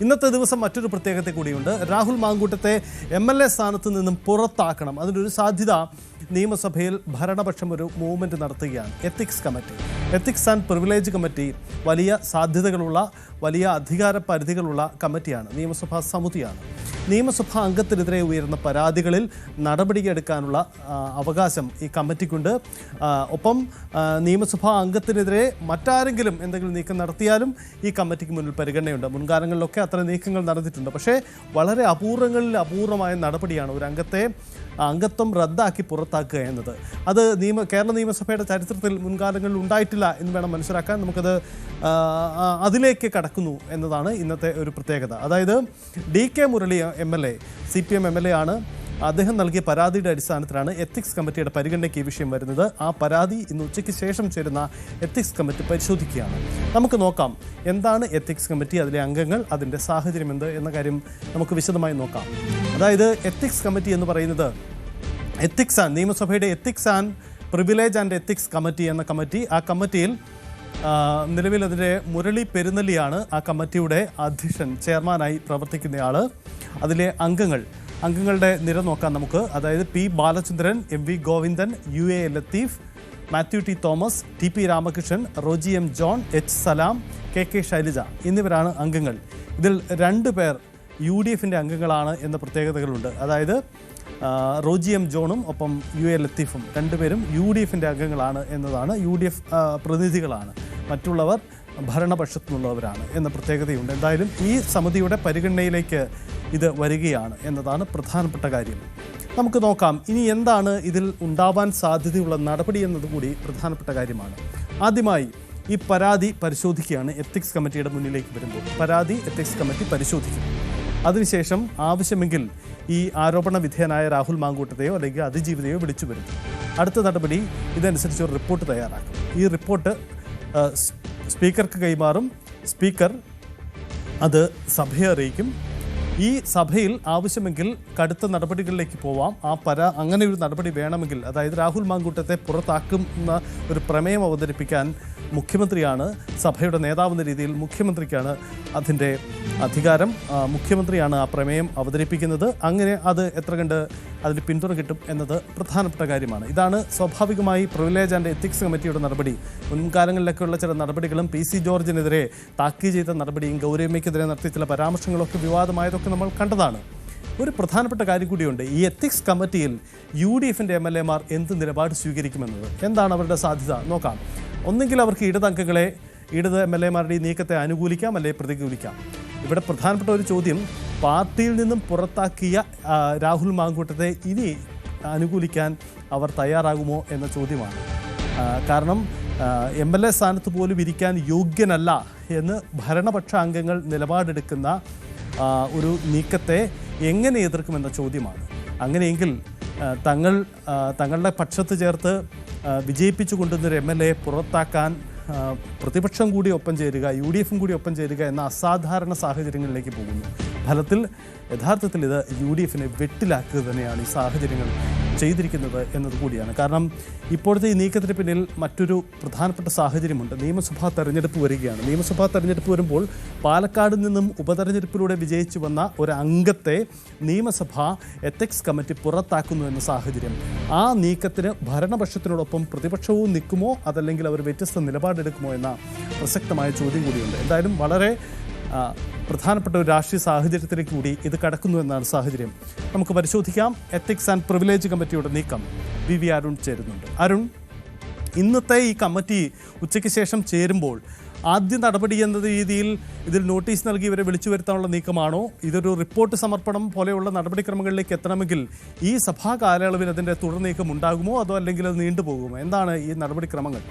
ഇന്നത്തെ ദിവസം മറ്റൊരു പ്രത്യേകത കൂടിയുണ്ട്. രാഹുൽ മാങ്കൂട്ടത്തെ എം എൽ എ സ്ഥാനത്ത് നിന്നും പുറത്താക്കണം. അതിനൊരു സാധ്യത നിയമസഭയിൽ ഭരണപക്ഷം ഒരു മൂവ്മെന്റ് നടത്തുകയാണ്. Ethics committee ethics and privilege committee വലിയ സാധ്യതകളുള്ള വലിയ അധികാര പരിധികളുള്ള കമ്മിറ്റിയാണ് നിയമസഭാ സമിതിയാണ്. നിയമസഭാ അംഗത്തിനെതിരെ ഉയരുന്ന പരാതികളിൽ നടപടിയെടുക്കാനുള്ള അവകാശം ഈ കമ്മിറ്റിക്കുണ്ട്. ഒപ്പം നിയമസഭാ അംഗത്തിനെതിരെ മറ്റാരെങ്കിലും എന്തെങ്കിലും നീക്കം നടത്തിയാലും ഈ കമ്മിറ്റിക്ക് മുന്നിൽ പരിഗണനയുണ്ട്. മുൻകാലങ്ങളിലൊക്കെ അത്തരം നീക്കങ്ങൾ നടന്നിട്ടുണ്ട്. പക്ഷേ വളരെ അപൂർവങ്ങളിൽ അപൂർവമായ നടപടിയാണ് ഒരു അംഗത്തെ അംഗത്വം റദ്ദാക്കി പുറത്താക്കുക എന്നത്. അത് നിയമ കേരള നിയമസഭയുടെ ചരിത്രത്തിൽ മുൻകാലങ്ങളിൽ ഉണ്ടായിട്ടില്ല എന്ന് വേണം മനസ്സിലാക്കാൻ. നമുക്കത് അതിലേക്ക് കടക്കുന്നു എന്നതാണ് ഇന്നത്തെ ഒരു പ്രത്യേകത. അതായത് D K Murali M L A C P M M L A ആണ്. അദ്ദേഹം നൽകിയ പരാതിയുടെ അടിസ്ഥാനത്തിലാണ് എത്തിക്സ് കമ്മിറ്റിയുടെ പരിഗണനയ്ക്ക് ഈ വിഷയം വരുന്നത്. ആ പരാതി ഇന്ന് ഉച്ചയ്ക്ക് ശേഷം ചേരുന്ന എത്തിക്സ് കമ്മിറ്റി പരിശോധിക്കുകയാണ്. നമുക്ക് നോക്കാം എന്താണ് എത്തിക്സ് കമ്മിറ്റി അതിലെ അംഗങ്ങൾ അതിന്റെ സാഹചര്യം എന്ത് എന്ന കാര്യം നമുക്ക് വിശദമായി നോക്കാം. അതായത് എത്തിക്സ് കമ്മിറ്റി എന്ന് പറയുന്നത് എത്തിക്സ് ആൻഡ് നിയമസഭയുടെ ethics and privilege and ethics committee എന്ന കമ്മിറ്റി ആ കമ്മിറ്റിയിൽ നിലവിൽ അതിന്റെ മുരളി പെരുന്നലിയാണ് ആ കമ്മിറ്റിയുടെ അധ്യക്ഷൻ ചെയർമാനായി പ്രവർത്തിക്കുന്നയാൾ അതിലെ അംഗങ്ങൾ അംഗങ്ങളുടെ നിര നോക്കാം നമുക്ക്. അതായത് P Balachandran M V Govindan U A Latheef Mathew T Thomas T P Ramakrishnan Roji M John H Salam K K Shailaja എന്നിവരാണ് അംഗങ്ങൾ. ഇതിൽ രണ്ട് പേർ യു ഡി എഫിന്റെ അംഗങ്ങളാണ് എന്ന പ്രത്യേകതകളുണ്ട്. അതായത് റോജി എം ജോണും ഒപ്പം യു എ ലത്തീഫും രണ്ടുപേരും യു ഡി എഫിന്റെ അംഗങ്ങളാണ് എന്നതാണ് യു ഡി എഫ് പ്രതിനിധികളാണ്. മറ്റുള്ളവർ ഭരണപക്ഷത്തുനിന്നുള്ളവരാണ് എന്ന പ്രത്യേകതയുണ്ട്. എന്തായാലും ഈ സമിതിയുടെ പരിഗണനയിലേക്ക് ഇത് വരികയാണ് എന്നതാണ് പ്രധാനപ്പെട്ട കാര്യം. നമുക്ക് നോക്കാം ഇനി എന്താണ് ഇതിൽ ഉണ്ടാവാൻ സാധ്യതയുള്ള നടപടി എന്നതുകൂടി പ്രധാനപ്പെട്ട കാര്യമാണ്. ആദ്യമായി ഈ പരാതി പരിശോധിക്കുകയാണ് എത്തിക്സ് കമ്മിറ്റിയുടെ മുന്നിലേക്ക് വരുമ്പോൾ. പരാതി എത്തിക്സ് കമ്മിറ്റി പരിശോധിക്കും. അതിനുശേഷം ആവശ്യമെങ്കിൽ ഈ ആരോപണ വിധേയനായ രാഹുൽ മാങ്കൂട്ടത്തെയോ അല്ലെങ്കിൽ അതിജീവിതയോ വിളിച്ചു വരുത്തും. അടുത്ത നടപടി ഇതനുസരിച്ച് ഒരു റിപ്പോർട്ട് തയ്യാറാക്കും. ഈ റിപ്പോർട്ട് സ്പീക്കർക്ക് കൈമാറും. സ്പീക്കർ അത് സഭയെ അറിയിക്കും. ഈ സഭയിൽ ആവശ്യമെങ്കിൽ കടുത്ത നടപടികളിലേക്ക് പോവാം. ആ പര അങ്ങനെ ഒരു നടപടി വേണമെങ്കിൽ അതായത് രാഹുൽ മാങ്കൂട്ടത്തെ പുറത്താക്കുന്ന ഒരു പ്രമേയം അവതരിപ്പിക്കാൻ മുഖ്യമന്ത്രിയാണ് സഭയുടെ നേതാവെന്ന രീതിയിൽ മുഖ്യമന്ത്രിക്കാണ് അതിന്റെ അധികാരം. മുഖ്യമന്ത്രിയാണ് ആ പ്രമേയം അവതരിപ്പിക്കുന്നത്. അങ്ങനെ അത് എത്ര കണ്ട് അതിന് പിന്തുണ കിട്ടും എന്നത് പ്രധാനപ്പെട്ട കാര്യമാണ്. ഇതാണ് സ്വാഭാവികമായി പ്രിവിലേജ് ആൻഡ് എത്തിക്സ് കമ്മിറ്റിയുടെ നടപടി. മുൻകാലങ്ങളിലൊക്കെയുള്ള ചില നടപടികളും പി സി ജോർജിനെതിരെ താക്കീത് ചെയ്ത നടപടിയും ഗൗരവമ്മയ്ക്കെതിരെ നടത്തിയ ചില പരാമർശങ്ങളൊക്കെ വിവാദമായതൊക്കെ നമ്മൾ കണ്ടതാണ്. ഒരു പ്രധാനപ്പെട്ട കാര്യം കൂടിയുണ്ട്. ഈ എത്തിക്സ് കമ്മിറ്റിയിൽ യു ഡി എഫിന്റെ എം എൽ എമാർ എന്ത് നിലപാട് സ്വീകരിക്കുമെന്നത്? എന്താണ് അവരുടെ സാധ്യത? നോക്കാം. ഒന്നെങ്കിൽ അവർക്ക് ഇടത് അംഗങ്ങളെ ഇടത് എം എൽ എമാരുടെ ഈ നീക്കത്തെ അനുകൂലിക്കാം അല്ലെങ്കിൽ പ്രതികൂലിക്കാം. ഇവിടെ പ്രധാനപ്പെട്ട ഒരു ചോദ്യം പാർട്ടിയിൽ നിന്നും പുറത്താക്കിയ രാഹുൽ മാങ്കൂട്ടത്തെ ഇനി അനുകൂലിക്കാൻ അവർ തയ്യാറാകുമോ എന്ന ചോദ്യമാണ്. കാരണം എം എൽ എ സ്ഥാനത്ത് പോലും ഇരിക്കാൻ യോഗ്യനല്ല എന്ന് ഭരണപക്ഷ അംഗങ്ങൾ നിലപാടെടുക്കുന്ന ഒരു നീക്കത്തെ എങ്ങനെ എതിർക്കുമെന്ന ചോദ്യമാണ്. അങ്ങനെയെങ്കിൽ തങ്ങൾ തങ്ങളുടെ പക്ഷത്ത് ചേർത്ത് വിജയിപ്പിച്ചു കൊണ്ടുവന്നൊരു എം എൽ എ പുറത്താക്കാൻ പ്രതിപക്ഷം കൂടി ഒപ്പം ചേരുക യു ഡി എഫും കൂടി ഒപ്പം ചേരുക എന്ന അസാധാരണ സാഹചര്യങ്ങളിലേക്ക് പോകുന്നു. ഫലത്തിൽ യഥാർത്ഥത്തിൽ ഇത് യു ഡി എഫിനെ വെട്ടിലാക്കുക തന്നെയാണ് ഈ സാഹചര്യങ്ങൾ. ചെയ്തിരിക്കുന്നത് എന്നത് കൂടിയാണ്. കാരണം ഇപ്പോഴത്തെ ഈ നീക്കത്തിന് പിന്നിൽ മറ്റൊരു പ്രധാനപ്പെട്ട സാഹചര്യമുണ്ട്. നിയമസഭാ തെരഞ്ഞെടുപ്പ് വരികയാണ്. നിയമസഭാ തെരഞ്ഞെടുപ്പ് വരുമ്പോൾ പാലക്കാട് നിന്നും ഉപതെരഞ്ഞെടുപ്പിലൂടെ വിജയിച്ചു വന്ന ഒരു അംഗത്തെ നിയമസഭ എത്തിക്സ് കമ്മിറ്റി പുറത്താക്കുന്നു എന്ന സാഹചര്യം. ആ നീക്കത്തിന് ഭരണപക്ഷത്തിനോടൊപ്പം പ്രതിപക്ഷവും നിൽക്കുമോ? അതല്ലെങ്കിൽ അവർ വ്യത്യസ്ത നിലപാടെടുക്കുമോ? എന്ന പ്രസക്തമായ ചോദ്യം കൂടിയുണ്ട്. എന്തായാലും വളരെ പ്രധാനപ്പെട്ട ഒരു രാഷ്ട്രീയ സാഹചര്യത്തിലേക്ക് കൂടി ഇത് കടക്കുന്നു എന്നാണ് സാഹചര്യം. നമുക്ക് പരിശോധിക്കാം. എത്തിക്സ് ആൻഡ് പ്രിവിലേജ് കമ്മിറ്റിയുടെ നീക്കം വി വി അരുൺ ചേരുന്നുണ്ട്. അരുൺ ഇന്നത്തെ ഈ കമ്മിറ്റി ഉച്ചയ്ക്ക് ശേഷം ചേരുമ്പോൾ ആദ്യ നടപടി എന്ന രീതിയിൽ ഇതിൽ നോട്ടീസ് നൽകി ഇവരെ വിളിച്ചു വരുത്താനുള്ള നീക്കമാണോ? ഇതൊരു റിപ്പോർട്ട് സമർപ്പണം പോലെയുള്ള നടപടിക്രമങ്ങളിലേക്ക് എത്തണമെങ്കിൽ ഈ സഭാ കാലയളവിൽ അതിന്റെ തുടർ നീക്കം ഉണ്ടാകുമോ? അതോ അല്ലെങ്കിൽ അത് നീണ്ടുപോകുമോ? എന്താണ് ഈ നടപടിക്രമങ്ങൾ?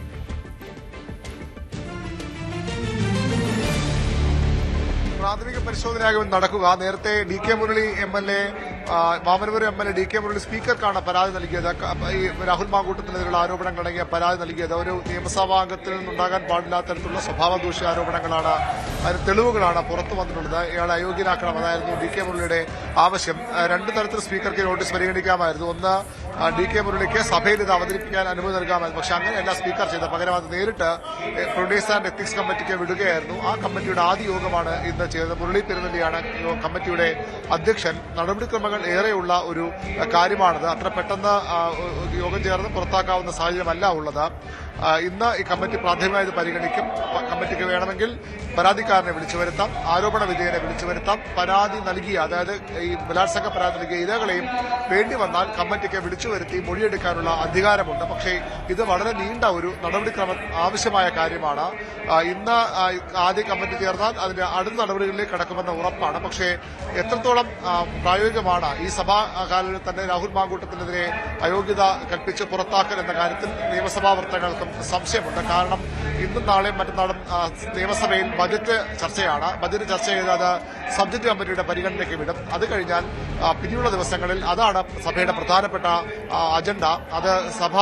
പ്രാഥമിക പരിശോധനയാകും നടക്കുക. നേരത്തെ D K Murali M L A Mamanapuram M L A D K Murali സ്പീക്കർക്കാണ് പരാതി നൽകിയത്. ഈ രാഹുൽ മാങ്കൂട്ടത്തിനെതിരെയുള്ള ആരോപണങ്ങൾ അടങ്ങിയ പരാതി നൽകിയത്. ഒരു നിയമസഭാംഗത്തിൽ നിന്നുണ്ടാകാൻ പാടില്ലാത്ത തരത്തിലുള്ള സ്വഭാവ ദൂഷ്യ ആരോപണങ്ങളാണ് അതിന് തെളിവുകളാണ് പുറത്തു വന്നിട്ടുള്ളത്. ഇയാളെ അയോഗ്യനാക്കണം അതായിരുന്നു ഡി കെ മുരളിയുടെ ആവശ്യം. രണ്ട് തരത്തിൽ സ്പീക്കർക്ക് നോട്ടീസ് പരിഗണിക്കാമായിരുന്നു. ഒന്ന് ഡി കെ മുരളിക്ക് സഭയിൽ ഇത് അവതരിപ്പിക്കാൻ അനുമതി നൽകാമായിരുന്നു. പക്ഷെ അങ്ങനെയല്ല സ്പീക്കർ ചെയ്ത. പകരം അത് നേരിട്ട് പ്രൊഡ്യൂസ് ആൻഡ് എത്തിക്സ് കമ്മിറ്റിക്ക് വിടുകയായിരുന്നു. ആ കമ്മിറ്റിയുടെ ആദ്യ യോഗമാണ് ഇന്ന് ചെയ്തത്. മുരളി പെരുന്നലിയാണ് കമ്മിറ്റിയുടെ അധ്യക്ഷൻ. നടപടിക്രമങ്ങൾ ഏറെയുള്ള ഒരു കാര്യമാണത്. അത്ര പെട്ടെന്ന് യോഗം ചേർന്ന് പുറത്താക്കാവുന്ന സാഹചര്യമല്ല ഉള്ളത്. ഇന്ന് ഈ കമ്മിറ്റി പ്രാഥമികമായി ഇത് പരിഗണിക്കും. കമ്മിറ്റിക്ക് വേണമെങ്കിൽ പരാതിക്കാരനെ വിളിച്ചു വരുത്താം ആരോപണ വിധേയനെ വിളിച്ചു വരുത്താം പരാതി നൽകിയ അതായത് ഈ ബലാത്സംഗ പരാതി നൽകിയ ഇരകളെയും വേണ്ടി വന്നാൽ കമ്മിറ്റിക്ക് വിളിച്ചു വരുത്തി മൊഴിയെടുക്കാനുള്ള അധികാരമുണ്ട്. പക്ഷേ ഇത് വളരെ നീണ്ട ഒരു നടപടിക്രമം ആവശ്യമായ കാര്യമാണ്. ഇന്ന് ആദ്യ കമ്മിറ്റി ചേർന്നാൽ അതിന്റെ അടുത്ത നടപടികളിലേക്ക് കടക്കുമെന്ന ഉറപ്പാണ്. പക്ഷേ എത്രത്തോളം ആ, പ്രായോഗികമാണ് ഈ സഭാ കാലങ്ങളിൽ തന്നെ രാഹുൽ മാങ്കൂട്ടത്തിനെതിരെ അയോഗ്യത കൽപ്പിച്ച് പുറത്താക്കൽ എന്ന കാര്യത്തിൽ നിയമസഭാ വൃത്തങ്ങൾക്കും സംശയമുണ്ട്. കാരണം ഇന്നും നാളെയും മറ്റന്നാളും നിയമസഭയിൽ ബജറ്റ് ചർച്ചയാണ്. ബജറ്റ് ചർച്ച ചെയ്ത് അത് സബ്ജക്ട് കമ്മിറ്റിയുടെ പരിഗണനയ്ക്ക് വിടും. അത് കഴിഞ്ഞാൽ പിന്നീടുള്ള ദിവസങ്ങളിൽ അതാണ് സഭയുടെ പ്രധാനപ്പെട്ട അജണ്ട. അത് സഭ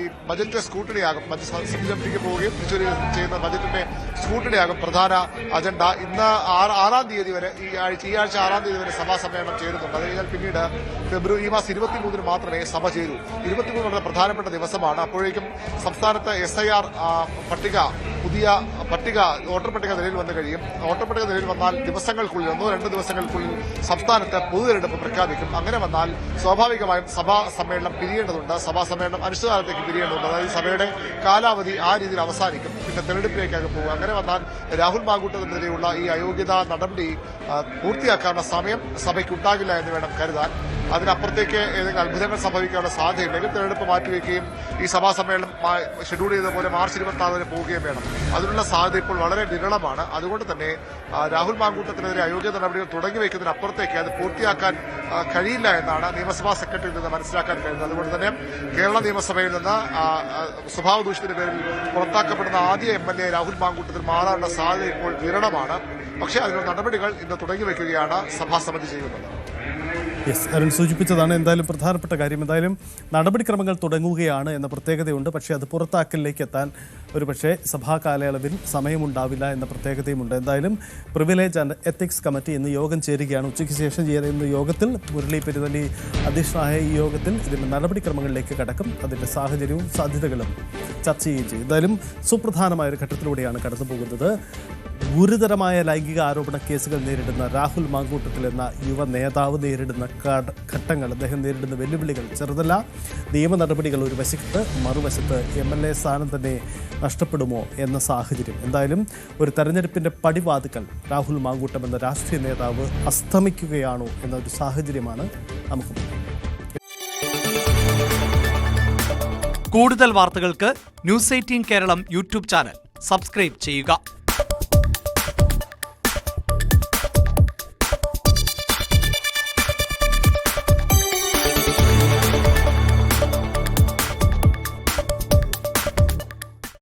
ഈ ബജറ്റ് സ്കൂട്ടണിയാകും. സബ്ജക്ട് പോവുകയും വരികയും ചെയ്യുന്ന ബജറ്റിന്റെ സ്കൂട്ടണിയാകും പ്രധാന അജണ്ട. ഇന്ന് ആറാം തീയതി വരെ ഈ ആഴ്ച ഈ ആഴ്ച ആറാം തീയതി വരെ സഭാ സമ്മേളനം ചേരുന്നുണ്ട്. അത് കഴിഞ്ഞാൽ പിന്നീട് ഫെബ്രുവരി മാസം ഇരുപത്തിമൂന്നിന് മാത്രമേ സഭ ചേരൂ. ഇരുപത്തിമൂന്ന് വളരെ പ്രധാനപ്പെട്ട ദിവസമാണ്. അപ്പോഴേക്കും സംസ്ഥാനത്ത് എസ് പട്ടിക പുതിയ പട്ടിക വോട്ടർ പട്ടിക നിലയിൽ വന്നു കഴിയും. വോട്ടർ പട്ടിക നിലയിൽ വന്നാൽ ദിവസങ്ങൾക്കുള്ളിൽ ഒന്നോ രണ്ട് ദിവസങ്ങൾക്കുള്ളിൽ സംസ്ഥാനത്ത് പൊതു തെരഞ്ഞെടുപ്പ് പ്രഖ്യാപിക്കും. അങ്ങനെ വന്നാൽ സ്വാഭാവികമായും സഭാ സമ്മേളനം പിരിയേണ്ടതുണ്ട്. സഭാ സമ്മേളനം അനിശ്ചിതകാലത്തേക്ക് പിരിയേണ്ടതുണ്ട്. അതായത് സഭയുടെ കാലാവധി ആ രീതിയിൽ അവസാനിക്കും. പിന്നെ തെരഞ്ഞെടുപ്പിലേക്കാകും പോകും. അങ്ങനെ വന്നാൽ രാഹുൽ മാങ്കൂട്ടത്തിനെതിരെയുള്ള ഈ അയോഗ്യതാ നടപടി പൂർത്തിയാക്കാനുള്ള സമയം സഭയ്ക്ക് ഉണ്ടാകില്ല എന്ന് വേണം കരുതാൻ. അതിനപ്പുറത്തേക്ക് ഏതെങ്കിലും അത്ഭുതങ്ങൾ സംഭവിക്കാനുള്ള സാധ്യതയുണ്ടെങ്കിൽ തെരഞ്ഞെടുപ്പ് മാറ്റിവെക്കുകയും ഈ സഭാ സമ്മേളനം ഷെഡ്യൂൾ ചെയ്ത പോലെ മാർച്ച് ഇരുപത്തി ആറ് വരെ പോവുകയും വേണം. അതിനുള്ള സാധ്യത ഇപ്പോൾ വളരെ വിരളമാണ്. അതുകൊണ്ട് തന്നെ രാഹുൽ മാങ്കൂട്ടത്തിനെതിരെ അയോഗ്യ നടപടികൾ തുടങ്ങി വയ്ക്കുന്നതിനപ്പുറത്തേക്ക് അത് പൂർത്തിയാക്കാൻ കഴിയില്ല എന്നാണ് നിയമസഭാ സെക്രട്ടറിയിൽ നിന്ന് മനസ്സിലാക്കാൻ കഴിയുന്നത്. അതുകൊണ്ട് തന്നെ കേരള നിയമസഭയിൽ നിന്ന് സ്വഭാവ ദൂഷ്യത്തിന്റെ പേരിൽ പുറത്താക്കപ്പെടുന്ന ആദ്യ M L A Rahul Mamkootathil മാറാനുള്ള സാധ്യത ഇപ്പോൾ വിരളമാണ്. പക്ഷേ അതിനുള്ള നടപടികൾ ഇന്ന് തുടങ്ങി വയ്ക്കുകയാണ് സഭാസമിതി ചെയ്യുന്നത്. യെസ് അരുൺ സൂചിപ്പിച്ചതാണ് എന്തായാലും പ്രധാനപ്പെട്ട കാര്യം. എന്തായാലും നടപടിക്രമങ്ങൾ തുടങ്ങുകയാണ് എന്ന പ്രത്യേകതയുണ്ട്. പക്ഷേ അത് പുറത്താക്കലിലേക്ക് എത്താൻ ഒരു പക്ഷേ സഭാ കാലയളവിൽ സമയമുണ്ടാവില്ല എന്ന പ്രത്യേകതയുമുണ്ട്. എന്തായാലും പ്രിവിലേജ് ആൻഡ് എത്തിക്സ് കമ്മിറ്റി ഇന്ന് യോഗം ചേരുകയാണ്. ഉച്ചയ്ക്ക് ശേഷം ചേരുന്ന യോഗത്തിൽ മുരളി പെരുതലി അധ്യക്ഷനായ ഈ യോഗത്തിൽ ഇതിന്റെ നടപടിക്രമങ്ങളിലേക്ക് കടക്കും. അതിന്റെ സാഹചര്യവും സാധ്യതകളും ചർച്ച ചെയ്യുകയും ചെയ്യും. എന്തായാലും സുപ്രധാനമായ ഒരു ഘട്ടത്തിലൂടെയാണ് കടന്നു പോകുന്നത് ഗുരുതരമായ ലൈംഗിക ആരോപണ കേസുകൾ നേരിടുന്ന രാഹുൽ മാങ്കൂട്ടത്തിൽ എന്ന യുവ നേതാവ് നേരിടുന്ന ഘട്ടങ്ങൾ അദ്ദേഹം നേരിടുന്ന വെല്ലുവിളികൾ ചെറുതല്ല. നിയമ നടപടികൾ ഒരു വശത്ത് മറുവശത്ത് എം എൽ എ സ്ഥാനം തന്നെ നഷ്ടപ്പെടുമോ എന്ന സാഹചര്യം. എന്തായാലും ഒരു തെരഞ്ഞെടുപ്പിന്റെ പടിവാതുക്കൾ രാഹുൽ മാങ്കൂട്ടം എന്ന രാഷ്ട്രീയ നേതാവ് അസ്തമിക്കുകയാണോ എന്ന ഒരു സാഹചര്യമാണ് നമുക്ക് കൂടുതൽ വാർത്തകൾക്ക് news eighteen Keralam YouTube channel. Subscribe ചെയ്യുക.